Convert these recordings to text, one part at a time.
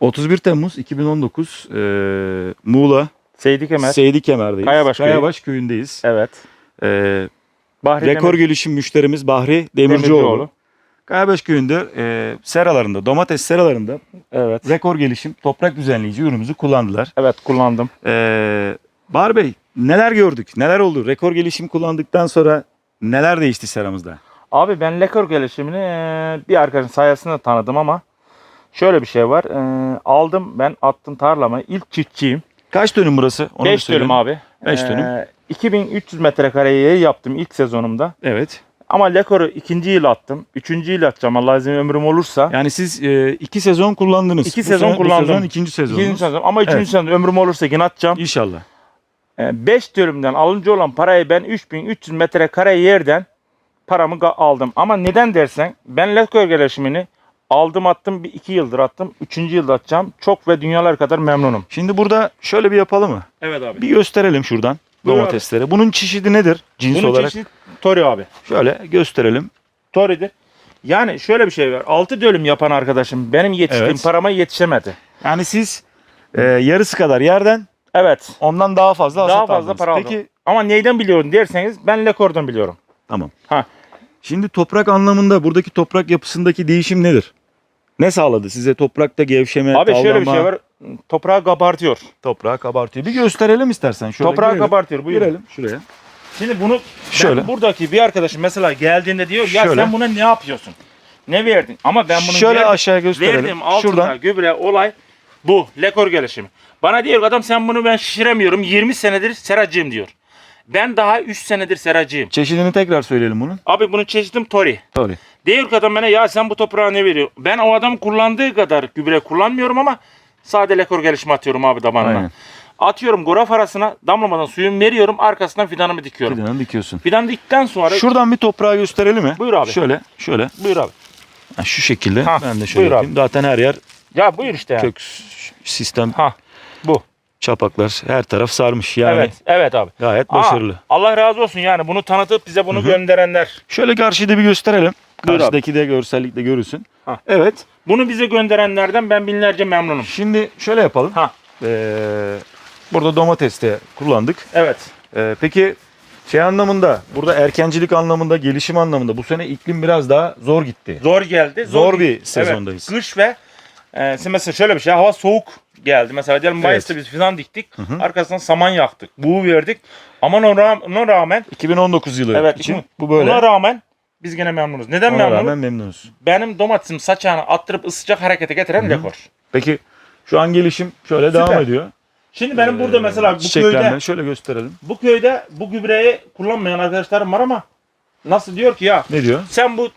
31 Temmuz 2019 e, Muğla Seydi Kemer. Seydi Kemer'deyiz. Kayabaş köyü. Kayabaş köyündeyiz. evet. E, Bahri rekor Demir- gelişim müşterimiz Bahri Demircioğlu. Demircioğlu. Kayabaş köyünde e, seralarında, domates seralarında Evet. rekor gelişim toprak düzenleyici ürünümüzü kullandılar. Evet kullandım. E, Bahri Bey neler gördük? Neler oldu? Rekor gelişim kullandıktan sonra neler değişti seramızda? Abi ben lekör gelişimini eee, bir arkadaşın sayesinde tanıdım ama şöyle bir şey var. Eee, aldım ben attım tarlama. İlk çiftçiyim. Kaç dönüm burası? Onu bir 5 söyleyin. dönüm abi. Beş Eee, dönüm. 2300 metrekare yer yaptım ilk sezonumda. Evet. Ama lekoru ikinci yıl attım. Üçüncü yıl atacağım Allah izin ömrüm olursa. Yani siz e, iki sezon kullandınız. İki Bu sezon kullandım. Sezon ikinci sezonunuz. İkinci sezon. Ama üçüncü Evet. sezon ömrüm olursa yine atacağım. İnşallah. 5 dönümden alınca olan parayı ben 3300 metrekare yerden paramı aldım. Ama neden dersen ben lekör gelişimini aldım attım bir iki yıldır attım. Üçüncü yılda atacağım. Çok ve dünyalar kadar memnunum. Şimdi burada şöyle bir yapalım mı? Evet abi. Bir gösterelim şuradan Buyur domatesleri. Bunun çeşidi nedir cins Bunun olarak? çeşidi Tori abi. Şöyle gösterelim. Tori'dir. Yani şöyle bir şey var. 6 dönüm yapan arkadaşım benim yetiştiğim Evet. parama yetişemedi. Yani siz e, yarısı kadar yerden Evet. ondan daha fazla Daha fazla aldınız. para aldım. Peki Ama neyden biliyorum derseniz ben Lekor'dan biliyorum. tamam. Ha. Şimdi toprak anlamında buradaki toprak yapısındaki değişim nedir? Ne sağladı size toprakta gevşeme, Abi şöyle bir şey var. Toprağı kabartıyor. Toprağı kabartıyor. Bir gösterelim istersen. Şöyle Toprağı girelim. kabartıyor. Buyurun. Girelim şuraya. Şimdi bunu Şöyle. ben buradaki bir arkadaşım mesela geldiğinde diyor ya Şöyle. sen buna ne yapıyorsun? Ne verdin? Ama ben bunu Şöyle verdim, aşağıya gösterelim. altında Şuradan gübre olay bu lekor gelişimi. Bana diyor ki, adam sen bunu ben şişiremiyorum 20 senedir seracıyım diyor. Ben daha 3 senedir seracıyım. çeşidini tekrar söyleyelim bunun. Abi bunun çeşidim Tori. Tabii. Diyor ki adam bana ya sen bu toprağa ne veriyor? Ben o adam kullandığı kadar gübre kullanmıyorum ama sade lekor gelişimi atıyorum abi tabanına. Aynen. Atıyorum goraf arasına damlamadan suyumu veriyorum arkasından fidanımı dikiyorum. Fidanı dikiyorsun. Fidan dikten sonra Şuradan bir toprağı gösterelim mi? Buyur abi. Şöyle, şöyle. buyur abi. Ha, şu şekilde. Ha, ben de şöyle buyur yapayım. Zaten her yer Ya buyur işte ya. kök sistem, Ha bu. Çapaklar her taraf sarmış. Yani evet, evet abi. gayet Aa, başarılı. Allah razı olsun yani bunu tanıtıp bize bunu gönderenler. Şöyle karşıda bir gösterelim. Buyur. Karşıdaki de görsellikle görürsün. Ha. Evet. Bunu bize gönderenlerden ben binlerce memnunum. Şimdi şöyle yapalım. Ha. Ee, burada domates de kullandık. Evet. Ee, peki şey anlamında, burada erkencilik anlamında, gelişim anlamında bu sene iklim biraz daha zor gitti. Zor geldi. Zor bir gitti. sezondayız. Evet. Kış ve e, mesela şöyle bir şey hava soğuk geldi. Mesela diyelim Mayıs'ta Evet. biz fidan diktik. Arkasından saman yaktık. Buğu verdik. Ama ona, ra- ona rağmen 2019 yılı evet için iki- bu böyle. Ona rağmen biz gene memnunuz. Neden Ona memnunuz? rağmen memnunuz. Benim domatesim saçağını attırıp ısıcak harekete getiren lekor. Peki şu an gelişim şöyle devam ediyor. Şimdi benim burada Ee, mesela bu çiçeklenme. köyde şöyle gösterelim. bu köyde bu gübreyi kullanmayan arkadaşlarım var ama nasıl diyor ki ya Ne diyor? sen bu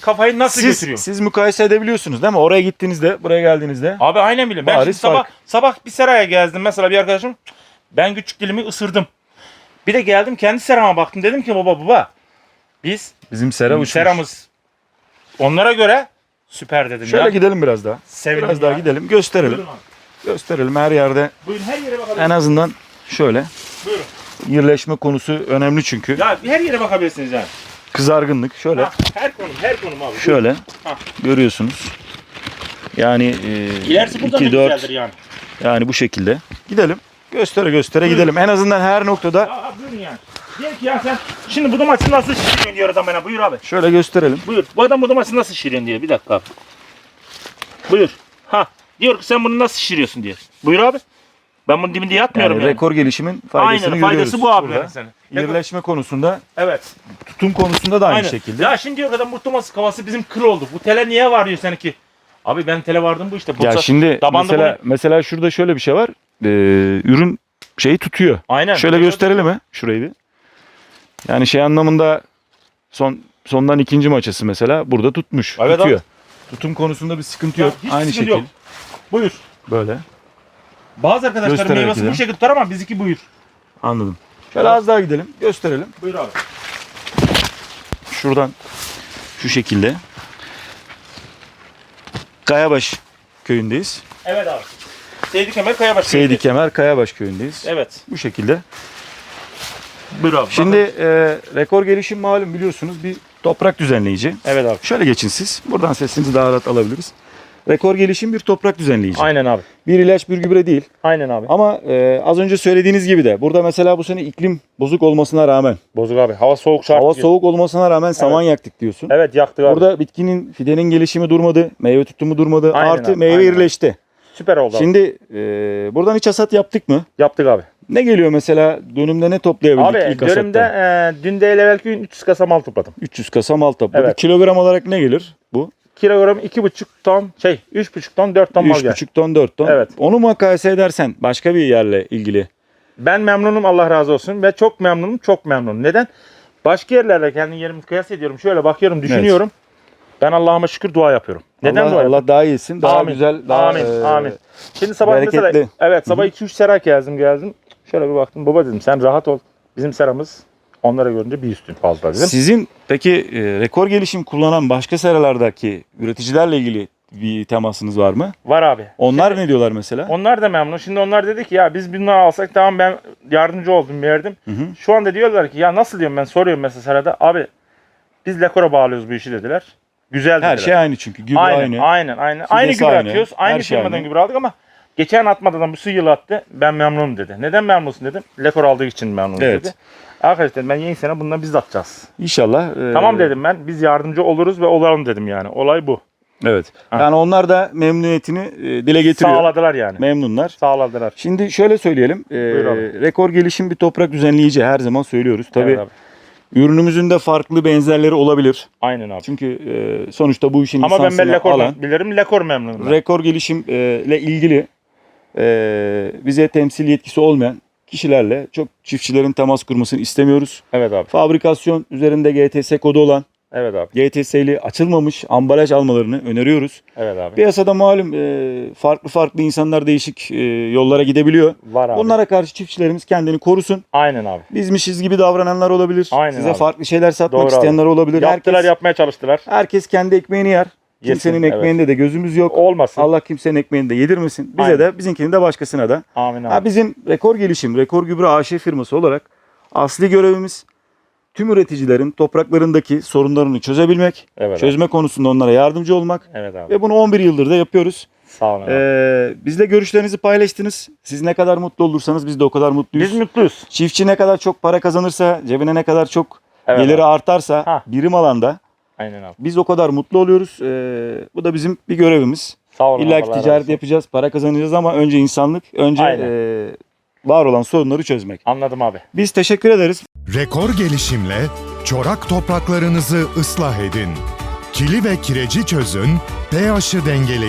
kafayı nasıl Siz, götürüyorsun? siz mukayese edebiliyorsunuz değil mi? Oraya gittiğinizde, buraya geldiğinizde. Abi aynen bilin. Ben Bariz şimdi sabah fark. sabah bir seraya gezdim mesela bir arkadaşım. Ben küçük dilimi ısırdım. Bir de geldim kendi serama baktım. Dedim ki baba baba biz Bizim sera uçmuş. seramız onlara göre süper dedim Şöyle ya. gidelim biraz daha. Sevindim Biraz ya. daha gidelim. Gösterelim. Buyurun abi. Gösterelim her yerde. Buyurun her yere En bakabilirsiniz. azından şöyle. Buyurun. Yerleşme konusu önemli çünkü. Ya her yere bakabilirsiniz yani. Kızargınlık şöyle. Ha, her konum her konum abi. Şöyle. Ha. Görüyorsunuz. Yani e, İlerisi buradan 2, da 4 güzeldir yani. yani bu şekilde. Gidelim. Göstere göstere gidelim. En azından her noktada Ya buyurun yani. Diyor ki ya sen şimdi bu domatesi nasıl şişiriyorsun diyor adam bana. Buyur abi. şöyle gösterelim. Buyur. Bu adam bu domatesi nasıl şişiriyorsun diyor. Bir dakika abi. Buyur. Ha. Diyor ki sen bunu nasıl şişiriyorsun diyor. Buyur abi. Ben bunun dibinde yatmıyorum Yani yani. rekor gelişimin faydasını Aynen görüyoruz. faydası bu abi. burada. yani konusunda, Evet. tutum konusunda da aynı Aynen. şekilde. Ya şimdi adam bu domates kafası bizim kıl oldu. Bu tele niye var diyor seninki. Abi ben tele vardım bu işte. Ya Bursa- şimdi mesela mesela şurada şöyle bir şey var. Ee, ürün şeyi tutuyor. Aynen. Şöyle gösterelim mi şurayı bir. Yani şey anlamında son sondan ikinci maçası mesela burada tutmuş. Evet tutuyor. Tutum konusunda bir sıkıntı Ya yok. hiç Aynı sıkıntı şekil. yok. Buyur. Böyle. Bazı arkadaşların Göstererek meyvesi bu şekilde tutar ama bizimki buyur. Anladım. Şöyle az daha gidelim. Gösterelim. Buyur abi. Şuradan şu şekilde. Kayabaş köyündeyiz. Evet abi. Seydi Kemal Kayabaş. Seydi Kemer Kayabaş köyündeyiz. Evet. Bu şekilde. Buyur abi. Şimdi e, rekor gelişim malum biliyorsunuz bir toprak düzenleyici. Evet abi. Şöyle geçin siz. Buradan sesinizi daha rahat alabiliriz. Rekor gelişim bir toprak düzenleyici. Aynen abi. Bir ilaç bir gübre değil. Aynen abi. Ama e, az önce söylediğiniz gibi de burada mesela bu sene iklim bozuk olmasına rağmen, Bozuk abi. Hava soğuk şart. hava soğuk olmasına rağmen saman yaktık diyorsun. Evet yaktık abi. Burada bitkinin fidenin gelişimi durmadı, meyve tutumu durmadı, Aynen artı abi, meyve aynen. irileşti. Süper oldu abi. Şimdi e, buradan hiç hasat yaptık mı? Yaptık abi. Ne geliyor mesela dönümde ne toplayabildik Abi ilk hasatta? dönümde e, dün değil evvelki gün 300 kasa mal topladım. 300 kasa mal topladık. Evet. Kilogram olarak ne gelir bu? Kilogram 2,5 ton şey 3,5 ton 4 ton mal geldi. 3,5 ton 4 ton. Evet. Onu mukayese edersen başka bir yerle ilgili. Ben memnunum Allah razı olsun ve çok memnunum çok memnunum. Neden? Başka yerlerle kendi yerimi kıyas ediyorum. Şöyle bakıyorum düşünüyorum. Ben Allah'ıma şükür dua yapıyorum. Neden Allah, dua yapıyorum? Allah daha iyisin, daha Amin. güzel, daha amin, e, amin. Şimdi sabah mesela bereketli. evet sabah 2-3 sera gezdim geldim. Şöyle bir baktım. Baba dedim sen rahat ol. Bizim seramız onlara görünce bir üstün fazla dedim. Sizin peki e, rekor gelişim kullanan başka seralardaki üreticilerle ilgili bir temasınız var mı? Var abi. Onlar ne diyorlar mesela? Onlar da memnun. Şimdi onlar dedi ki ya biz bunları alsak tamam ben yardımcı oldum verdim. Hı hı. Şu anda diyorlar ki ya nasıl diyorum ben soruyorum mesela serada abi biz Lekora bağlıyoruz bu işi dediler. Güzel dediler. Her şey aynı çünkü. Gübre aynı. aynen, aynen. Fidesi Aynı gübre aynı, atıyoruz. her Aynı şey firmadan aynı. gübre aldık ama geçen atmadan bu su yıl attı. Ben memnunum dedi. Neden memnunsun dedim. Lekor aldığı için memnunum Evet. dedi. Arkadaş dedim ben yeni sene bundan biz de atacağız. İnşallah. e, Tamam dedim ben. Biz yardımcı oluruz ve olalım dedim yani. Olay bu. Evet. Ha. Yani onlar da memnuniyetini e, dile getiriyor. Sağladılar yani. Memnunlar. Sağladılar. Şimdi şöyle söyleyelim. e, rekor gelişim bir toprak düzenleyici her zaman söylüyoruz. Tabii Evet abi. ürünümüzün de farklı benzerleri olabilir. Aynen abi. Çünkü e, sonuçta bu işin Ama ben, ben Lekor alan bilirim. Lekor memnunum. ben. rekor gelişim e, ile ilgili e, bize temsil yetkisi olmayan kişilerle çok çiftçilerin temas kurmasını istemiyoruz. Evet abi. Fabrikasyon üzerinde GTS kodu olan Evet abi. GTS'li açılmamış ambalaj almalarını öneriyoruz. Evet abi. Piyasada malum e, farklı farklı insanlar değişik e, yollara gidebiliyor. Var abi. Bunlara karşı çiftçilerimiz kendini korusun. Aynen abi. Bizmişiz gibi davrananlar olabilir. Aynen Size abi. farklı şeyler satmak Doğru abi. isteyenler olabilir. Yaptılar herkes, yapmaya çalıştılar. herkes kendi ekmeğini yer. Kimsenin Yesin, ekmeğinde de gözümüz yok. Olmasın. Allah kimsenin ekmeğini de yedirmesin. Bize Aynen. de bizimkini de başkasına da. Amin abi. Ha, bizim rekor gelişim, rekor gübre AŞ firması olarak asli görevimiz tüm üreticilerin topraklarındaki sorunlarını çözebilmek, evet abi. çözme konusunda onlara yardımcı olmak Evet abi. ve bunu 11 yıldır da yapıyoruz. Sağ olun abi. Ee, bizle görüşlerinizi paylaştınız. Siz ne kadar mutlu olursanız biz de o kadar mutluyuz. Biz mutluyuz. Çiftçi ne kadar çok para kazanırsa, cebine ne kadar çok Evet geliri abi. artarsa Ha. birim alanda Aynen abi. biz o kadar mutlu oluyoruz. Ee, bu da bizim bir görevimiz. Sağ olun. İlla Allah razı ticaret olsun. yapacağız, para kazanacağız ama önce insanlık, önce Aynen. e, var olan sorunları çözmek. Anladım abi. Biz teşekkür ederiz. Rekor gelişimle çorak topraklarınızı ıslah edin. Kili ve kireci çözün, pH'ı dengeleyin.